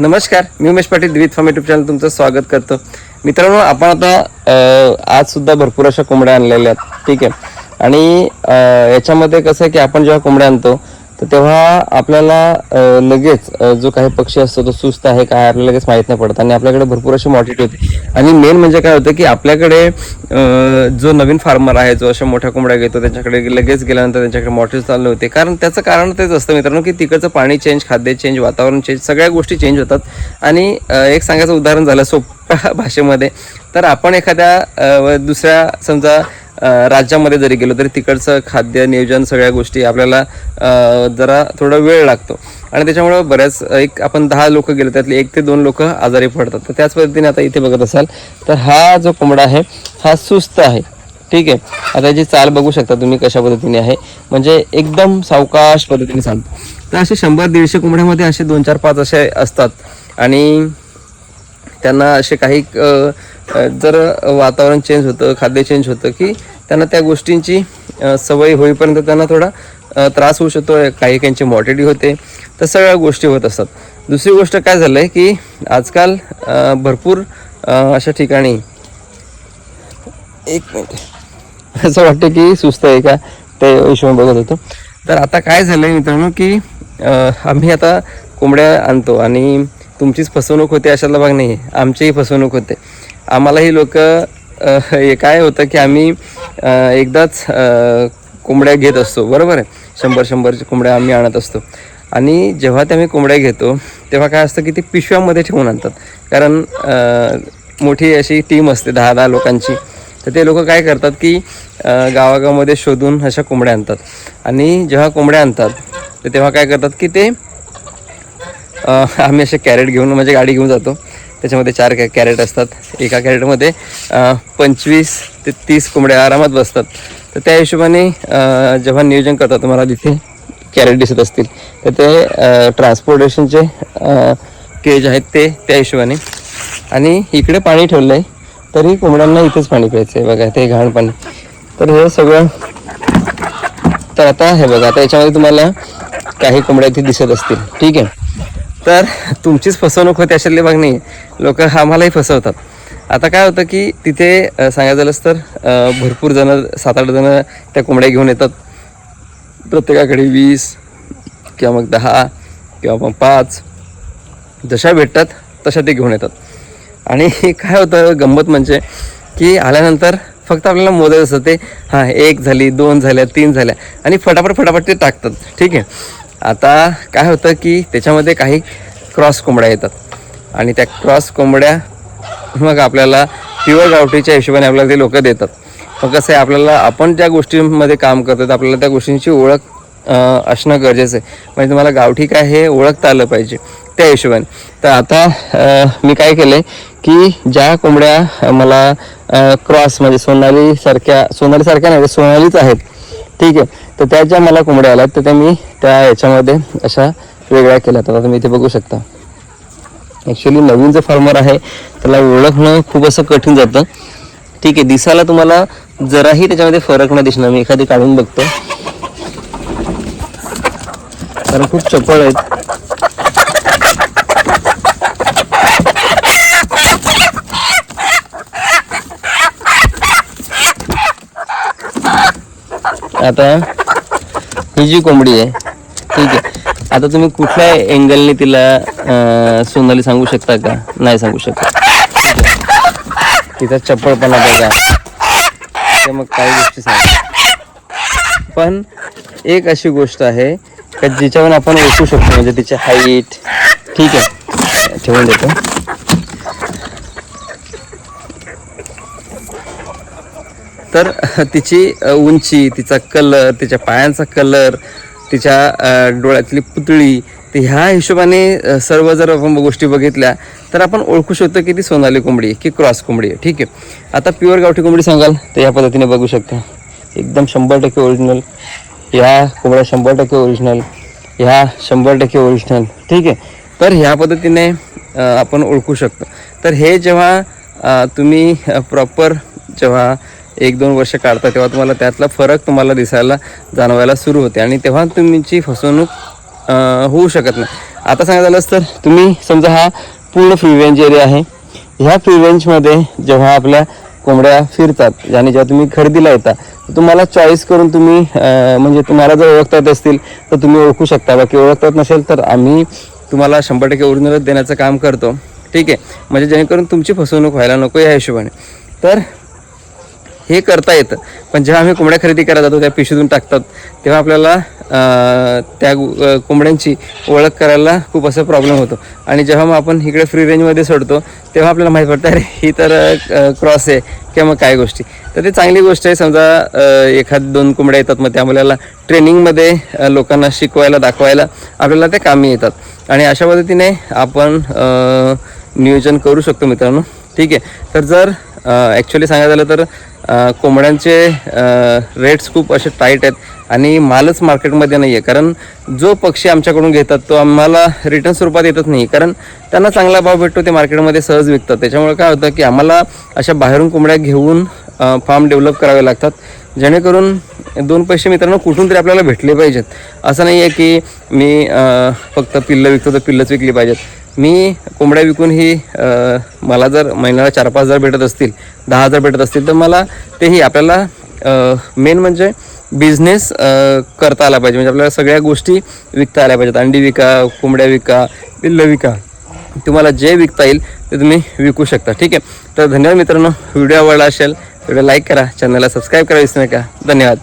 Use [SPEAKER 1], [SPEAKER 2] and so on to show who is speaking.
[SPEAKER 1] नमस्कार मी उमेश पाटील द्वित फार्म युट्यूब चॅनल तुमचं स्वागत करतो. मित्रांनो आपण आता आज सुद्धा भरपूर अशा कोंबड्या आणलेल्या आहेत. ठीक आहे. आणि याच्यामध्ये कसं आहे की आपण जेव्हा कोंबड्या आणतो तर तेव्हा आपल्याला लगेच जो काही पक्षी असतो तो सुस्त आहे काय आपल्याला लगेच माहीत नाही पडत. आणि आपल्याकडे भरपूर अशी मॉटिटी होती. आणि मेन म्हणजे काय होतं की आपल्याकडे जो नवीन फार्मर आहे जो अशा मोठ्या कोंबड्या घेतो त्यांच्याकडे लगेच गेल्यानंतर त्यांच्याकडे मॉटिटी चालू होते. कारण त्याचं कारण तेच असतं मित्रांनो की तिकडचं पाणी चेंज खाद्य चेंज वातावरण चेंज सगळ्या गोष्टी चेंज होतात. आणि एक सांगायचं उदाहरण झालं सोप्या भाषेमध्ये. तर आपण एखाद्या दुसऱ्या समजा राज्यामध्ये जरी गेलो तरी तिकडचं खाद्य नियोजन सगळ्या गोष्टी आपल्याला जरा थोडा वेळ लागतो. आणि त्याच्यामुळं बऱ्याच एक आपण दहा लोक गेलो त्यातले एक ते दोन लोक आजारी पडतात. तर त्याच पद्धतीने आता इथे बघत असाल तर हा जो कोंबडा आहे हा सुस्त आहे. ठीक आहे? आता याची चाल बघू शकता तुम्ही कशा पद्धतीने आहे. म्हणजे एकदम सावकाश पद्धतीने चालतो. तर असे शंभर दीडशे कोंबड्यामध्ये असे दोन चार पाच असे असतात. आणि त्यांना असे काही जर वातावरण चेंज होतं खाद्य चेंज होतं की त्यांना त्या गोष्टींची सवय होईपर्यंत त्यांना थोडा त्रास होऊ शकतो. काही काहींची मॉर्टिटी होते. तर सगळ्या गोष्टी होत असतात. दुसरी गोष्ट काय झालं आहे की आजकाल भरपूर अशा ठिकाणी एक मिनिट असं वाटतं की सुस्त आहे का? ते हिशोबाने बघत होतो. तर आता काय झालं आहे मित्रांनो की आम्ही आता कोंबड्या आणतो आणि तुमचीच फसवणूक होते अशातला भाग नाही आहे आमचीही फसवणूक होते. आम्हालाही लोक हे काय होतं की आम्ही एकदाच कोंबड्या घेत असतो. बरोबर आहे? शंभर शंभरच्या कोंबड्या आम्ही आणत असतो. आणि जेव्हा ते आम्ही कोंबड्या घेतो तेव्हा काय असतं की ते पिशव्यामध्ये ठेवून आणतात. कारण मोठी अशी टीम असते दहा दहा लोकांची. तर ते लोक काय करतात की गावागावामध्ये शोधून अशा कोंबड्या आणतात. आणि जेव्हा कोंबड्या आणतात तर तेव्हा काय करतात की ते आम्ही असे कॅरेट घेऊन म्हणजे गाडी घेऊन जातो. त्याच्यामध्ये चार कॅ कॅरेट असतात. एका कॅरेटमध्ये पंचवीस ते तीस कोंबड्या आरामात बसतात. तर त्या हिशोबाने जेव्हा नियोजन करतात तुम्हाला तिथे कॅरेट दिसत असतील तर ते ट्रान्सपोर्टेशनचे केज आहेत ते त्या हिशोबाने. आणि इकडे पाणी ठेवलं आहे तरी कोंबड्यांना इथेच पाणी प्यायचं आहे बघा ते घाण पाणी. तर हे सगळं तर आता हे बघा आता याच्यामध्ये तुम्हाला काही कोंबड्या इथे दिसत असतील. ठीक आहे? तर तुमचीच फसवणूक होते अशातले भाग नाही लोक आम्हालाही फसवतात. आता काय होतं की तिथे सांगायचं झालंच तर भरपूर जण सात आठ जण त्या कोंबड्या घेऊन येतात. प्रत्येकाकडे वीस किंवा मग दहा किंवा मग पाच. जशा भेटतात तशा ते घेऊन येतात. आणि काय होतं गंमत म्हणजे की आल्यानंतर फक्त आपल्याला मोजायचं असतं ते हां एक झाली दोन झाल्या तीन झाल्या आणि फटाफट फटाफट ते टाकतात. ठीक आहे? आता काय होतं की त्याच्यामध्ये काही क्रॉस कोंबड्या येतात. आणि त्या क्रॉस कोंबड्या मग आपल्याला प्युअर गावठीच्या हिशोबाने आपल्याला ते लोक देतात. मग कसं आहे आपल्याला आपण ज्या गोष्टींमध्ये काम करतो आपल्याला त्या गोष्टींची ओळख असणं गरजेचं आहे. म्हणजे तुम्हाला गावठी काय हे ओळखता आलं पाहिजे त्या हिशोबाने. तर आता मी काय केलं की ज्या कोंबड्या मला क्रॉस म्हणजे सोनाली सारख्या सोनाली सारख्या नाही म्हणजे सोनालीच आहेत ठीक आहे. तर त्या ज्या मला कोंबड्या आल्यात तर त्या मी त्या याच्यामध्ये अशा वेगळ्या केल्या तर तुम्ही इथे बघू शकता. ॲक्च्युली नवीन जो फार्मर आहे त्याला ओळखणं खूप असं कठीण जातं. ठीक आहे दिसायला तुम्हाला जराही त्याच्यामध्ये फरक नाही दिसणार. मी एखादी काढून बघतो. कारण खूप चपळ आहेत. आता ही जी कोंबडी आहे ठीक आहे. आता तुम्ही कुठल्या अँगलने तिला सोनाली सांगू शकता का? नाही सांगू शकत. तिचा चप्पळपणा बघा. तर मग काही गोष्टी सांगा. पण एक अशी गोष्ट आहे का जिच्यावर आपण ओळखू शकतो म्हणजे तिची हाईट ठीक आहे. ठेवून देतो. तर तिची उंची तिचा कलर तिच्या पायांचा कलर तिच्या डोळ्यातली पुतळी तर ह्या हिशोबाने सर्व जर आपण गोष्टी बघितल्या तर आपण ओळखू शकतो की ती सोनाली कोंबडी आहे की क्रॉस कोंबडी आहे. ठीक आहे. आता प्युअर गावठी कोंबडी सांगाल तर या पद्धतीने बघू शकता. एकदम शंभर टक्के ओरिजिनल ह्या कोंबड्या शंभर टक्के ओरिजिनल ह्या शंभर टक्के ओरिजिनल ठीक आहे? तर ह्या पद्धतीने आपण ओळखू शकतो. तर हे जेव्हा तुम्ही प्रॉपर जेव्हा एक दोन वर्ष काढता तेव्हा तुम्हाला त्यातला फरक तुम्हाला दिसायला जाणवायला सुरू होते. आणि तेव्हा तुमची फसवणूक होऊ शकत नाही. आता सांगायचं झालंच तर तुम्ही समजा हा पूर्ण फ्री रेंज एरिया आहे. ह्या फ्री रेंजमध्ये जेव्हा आपल्या कोंबड्या फिरतात आणि जेव्हा तुम्ही खरेदीला येता तुम्हाला चॉईस करून तुम्ही अं, म्हणजे तुम्हाला जर ओळखता येत असतील तर तुम्ही ओळखू शकता. बाकी ओळखता नसेल तर आम्ही तुम्हाला शंभर टक्के ओरिजिनलच देण्याचं काम करतो. ठीक आहे? म्हणजे जेणेकरून तुमची फसवणूक व्हायला नको या हिशोबाने. तर हे करता येतं. पण जेव्हा आम्ही कोंबड्या खरेदी करायला जातो त्या पिशवीतून टाकतात तेव्हा आपल्याला त्या कोंबड्यांची ओळख करायला खूप असं प्रॉब्लेम होतो. आणि जेव्हा मग आपण इकडे फ्री रेंजमध्ये सोडतो तेव्हा आपल्याला माहीत पडतं अरे ही तर क्रॉस आहे किंवा मग काय गोष्टी. तर ते चांगली गोष्ट आहे समजा एखाद दोन कोंबड्या येतात मग त्या आपल्याला ट्रेनिंगमध्ये लोकांना शिकवायला दाखवायला आपल्याला ते कामी येतात. आणि अशा पद्धतीने आपण नियोजन करू शकतो मित्रांनो. ठीक आहे. तर जर ॲक्च्युली सांगायचं झालं तर कोंबड्यांचे रेट्स खूप असे टाईट आहेत आणि मालच मार्केटमध्ये नाही आहे कारण जो पक्षी आमच्याकडून घेतात तो आम्हाला रिटर्न स्वरूपात येतच नाही कारण त्यांना चांगला भाव भेटतो ते मार्केटमध्ये सहज विकतात. त्याच्यामुळे काय होतं की आम्हाला अशा बाहेरून कोंबड्या घेऊन फार्म डेव्हलप करावे लागतात. जेणेकरून दोन पैसे मित्रांनो कुठून तरी आपल्याला भेटले पाहिजेत. असं नाही आहे की मी फक्त पिल्लं विकतो तर पिल्लंच विकली पाहिजेत. मी कोंबड्या विकून ही मला जर महिन्याला चार पाच हजार भेटत असतील दहा हजार भेटत असतील तर मला तेही आपल्याला मेन म्हणजे बिझनेस करता आला पाहिजे. म्हणजे आपल्याला सगळ्या गोष्टी विकता आल्या पाहिजेत. अंडी विका कोंबड्या विका पिल्लं विका. तुम्हाला जे विकता येईल ते तुम्ही विकू शकता. ठीक आहे? तर धन्यवाद मित्रांनो. व्हिडिओ आवडला असेल व्हिडिओ लाईक करा. चॅनलला सबस्क्राईब करा विसरू नका धन्यवाद.